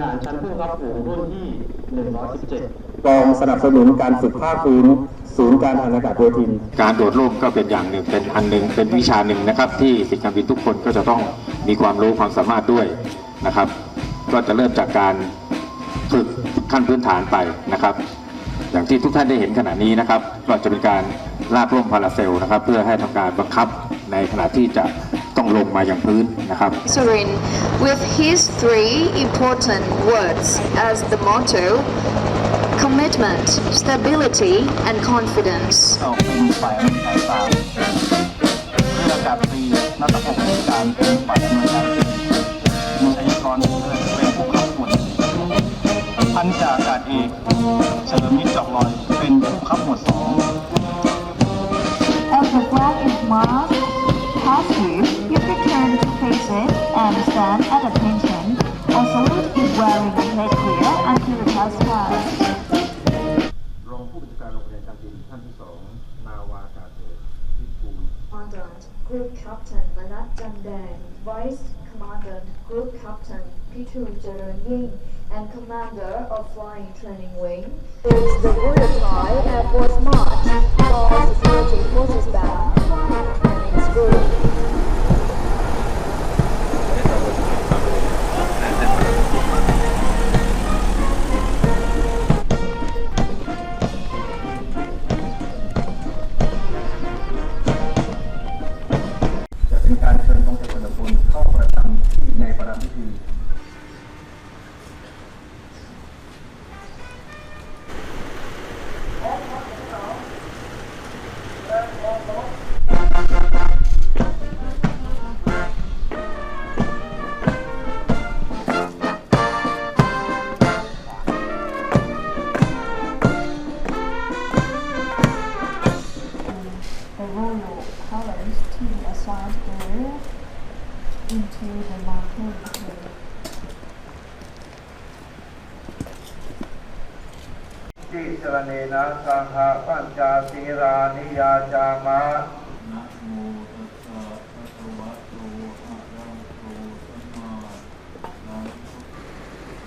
รุ่นที่ 117 กองสนับสนุนการฝึกภาคพื้นศูนย์การทหารอากาศโยธินการโดดร่มก็เป็นอย่างหนึ่งเป็นอันหนึ่งเป็นวิชาหนึ่งนะครับ ที่ศิษย์การบินทุกคนก็จะต้องมีความรู้ความสามารถด้วยนะครับ ก็จะเริ่มจากการฝึกขั้นพื้นฐานไปนะครับ อย่างที่ทุกท่านได้เห็นขณะนี้นะครับ ก็จะเป็นการลากร่มพาราเซลนะครับ เพื่อให้ทำการบังคับในขณะที่จะต้อง ลงมาอย่างพื้นนะครับ Surin with his three important words as the motto commitment, stability, and confidence. ออกเป็นฝ่ายรักษาตามเรืออากาศตรีนัตพงศ์การเป็นฝ่ายอำนวยการมีชัยกรเลิศเป็นผู้ขับหมวดพันจ่าอากาศเอกเฉลิมมิตรจอกลอย until it has passed. รองผู้บัญชาการโรงเรียนการบินท่านที่สองนาวากาศเอกวิทูล Commandant Group Captain Manat Jandang, Vice Commandant Group Captain Pitu Jaran Ying, and Commander of Flying Training Wing. It's the Royal Thai Air Force March, All Security Forces Band, The royal colors to a area into the marker area. จิจรเนนะสังหปัญจสีรานิยาจามะ นะโมตัสสะภะคะวะโตอะระหะโตสัมมาสัมพุทธัส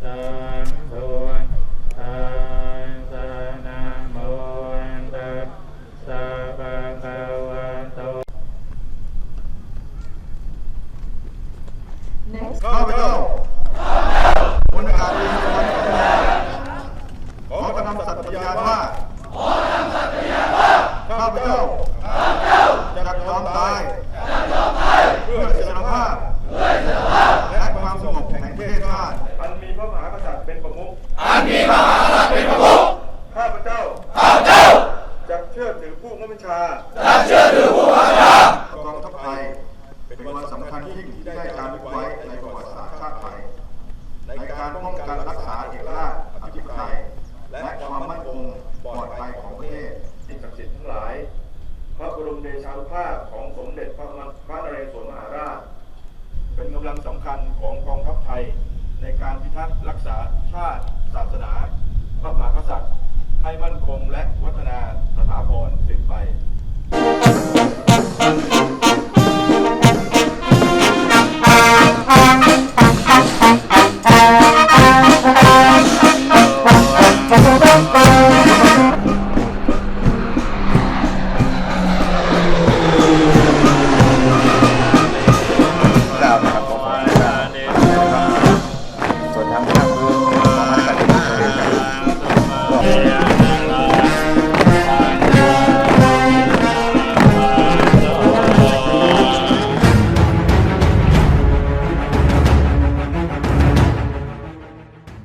สะ สัมพุทธัสสะนะโมตัสสะภะคะวะโต ข้าพเจ้าคนอากาศเอกสวรรค์พัฒนาขอกระทำสัตย์ปฏิญาณว่าข้าพเจ้าจะยอมตายเพื่อเสถียรภาพและความสงบแห่งประเทศชาติอันมีพระมหากษัตริย์เป็นประมุขอันมีพระ ไทยในการพิทักษ์รักษาชาติ